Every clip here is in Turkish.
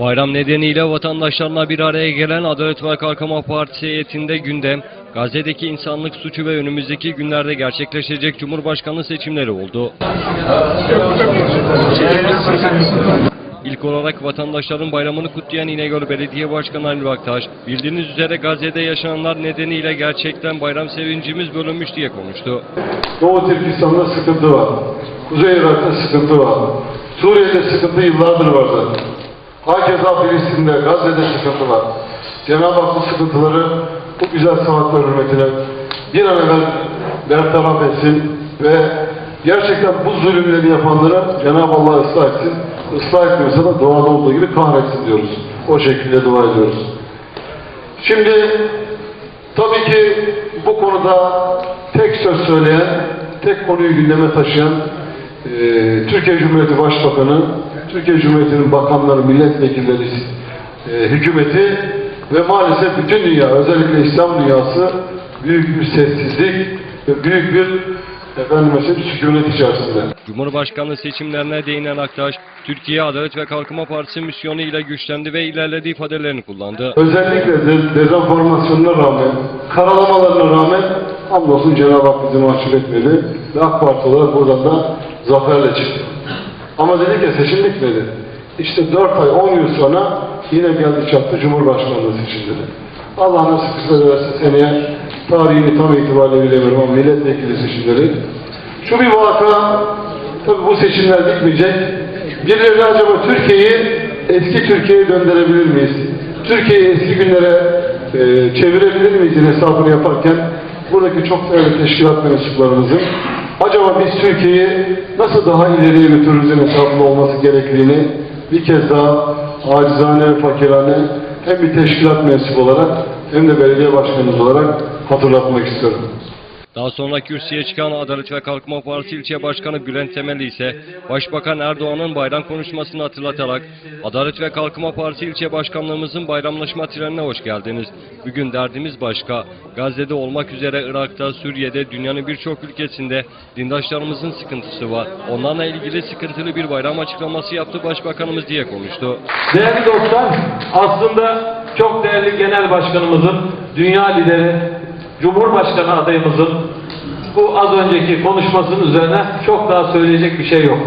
Bayram nedeniyle vatandaşlarla bir araya gelen Adalet ve Kalkınma Partisi heyetinde gündem, Gazze'deki insanlık suçu ve önümüzdeki günlerde gerçekleşecek Cumhurbaşkanlığı seçimleri oldu. İlk olarak vatandaşların bayramını kutlayan İnegöl Belediye Başkanı Halil Baktaş, bildiğiniz üzere Gazze'de yaşananlar nedeniyle gerçekten bayram sevincimiz bölünmüş diye konuştu. Doğu Türkistan'da sıkıntı var. Kuzey Irak'ta sıkıntı var. Suriye'de sıkıntı yıllardır vardı. Hakeza Filistin'de, Gazze'de sıkıntı var. Cenab-ı Hak bu sıkıntıları bu güzel sanatlar hürmetine bir an evvel bertaraf etsin ve gerçekten bu zulümleri yapanları Cenab-ı Allah ıslah etsin. Islah etmiyorsa da doğada olduğu gibi kahretsin diyoruz. O şekilde dua ediyoruz. Şimdi tabii ki bu konuda tek söz söyleyen, tek konuyu gündeme taşıyan e, Türkiye Cumhuriyeti Başbakanı, Türkiye Cumhuriyeti'nin bakanları, milletvekilleri, e, hükümeti ve maalesef bütün dünya, özellikle İslam dünyası büyük bir sessizlik ve büyük bir efendim sükunet içerisinde. Cumhurbaşkanlığı seçimlerine değinen Aktaş, Türkiye Adalet ve Kalkınma Partisi misyonu ile güçlendi ve ilerledi ifadelerini kullandı. Özellikle de, dezenformasyonuna rağmen, karalamalarına rağmen hamdolsun Cenab-ı Hak bizi mahcup etmedi. Ve AK Parti olarak buradan da zaferle çıktı. Ama dedik ya seçim bitmedi. İşte 4 ay 10 yıl sonra yine geldi çattı Cumhurbaşkanlığı seçimleri. Allah nasip kısa ederse seneye tarihini tam itibariyle bilemiyorum ama milletvekili seçimleri. Şu bir vaka, tabii bu seçimler bitmeyecek. Birileri acaba Türkiye'yi eski Türkiye'ye döndürebilir miyiz? Türkiye'yi eski günlere e, çevirebilir miyiz hesabını yaparken buradaki çok değerli teşkilat mensuplarımızın acaba biz Türkiye'yi nasıl daha ileriye götürürüzün hesabında olması gerektiğini bir kez daha acizane ve fakirane hem bir teşkilat mensubu olarak hem de belediye başkanımız olarak hatırlatmak istiyorum. Daha sonra kürsüye çıkan Adalet ve Kalkınma Partisi ilçe başkanı Bülent Temel ise Başbakan Erdoğan'ın bayram konuşmasını hatırlatarak Adalet ve Kalkınma Partisi ilçe başkanlığımızın bayramlaşma trenine hoş geldiniz. Bugün derdimiz başka. Gazze'de olmak üzere Irak'ta, Suriye'de, dünyanın birçok ülkesinde dindaşlarımızın sıkıntısı var. Onlarla ilgili sıkıntılı bir bayram açıklaması yaptı Başbakanımız diye konuştu. Değerli dostlar, aslında çok değerli genel başkanımızın, dünya lideri, Cumhurbaşkanı adayımızın bu az önceki konuşmasının üzerine çok daha söyleyecek bir şey yok.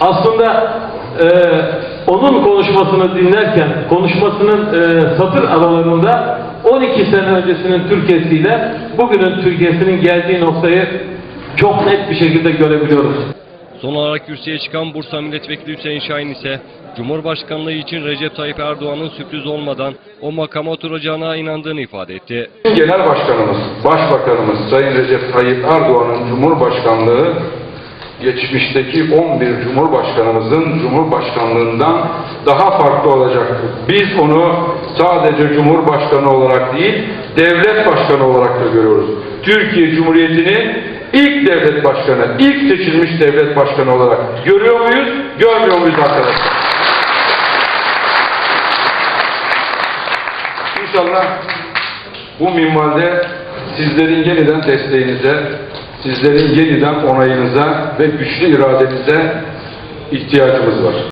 Aslında e, onun konuşmasını dinlerken, konuşmasının e, satır aralarında 12 sene öncesinin Türkiye'siyle bugünün Türkiye'sinin geldiği noktayı çok net bir şekilde görebiliyoruz. Son olarak kürsüye çıkan Bursa Milletvekili Hüseyin Şahin ise Cumhurbaşkanlığı için Recep Tayyip Erdoğan'ın sürpriz olmadan o makama oturacağına inandığını ifade etti. Genel Başkanımız, Başbakanımız Sayın Recep Tayyip Erdoğan'ın Cumhurbaşkanlığı geçmişteki 11 Cumhurbaşkanımızın Cumhurbaşkanlığından daha farklı olacaktır. Biz onu sadece Cumhurbaşkanı olarak değil, devlet başkanı olarak da görüyoruz. Türkiye Cumhuriyeti'nin ilk devlet başkanı, ilk seçilmiş devlet başkanı olarak görüyor muyuz, görmüyor muyuz arkadaşlar? İnşallah bu minvalde sizlerin yeniden desteğinize, sizlerin yeniden onayınıza ve güçlü iradenize ihtiyacımız var.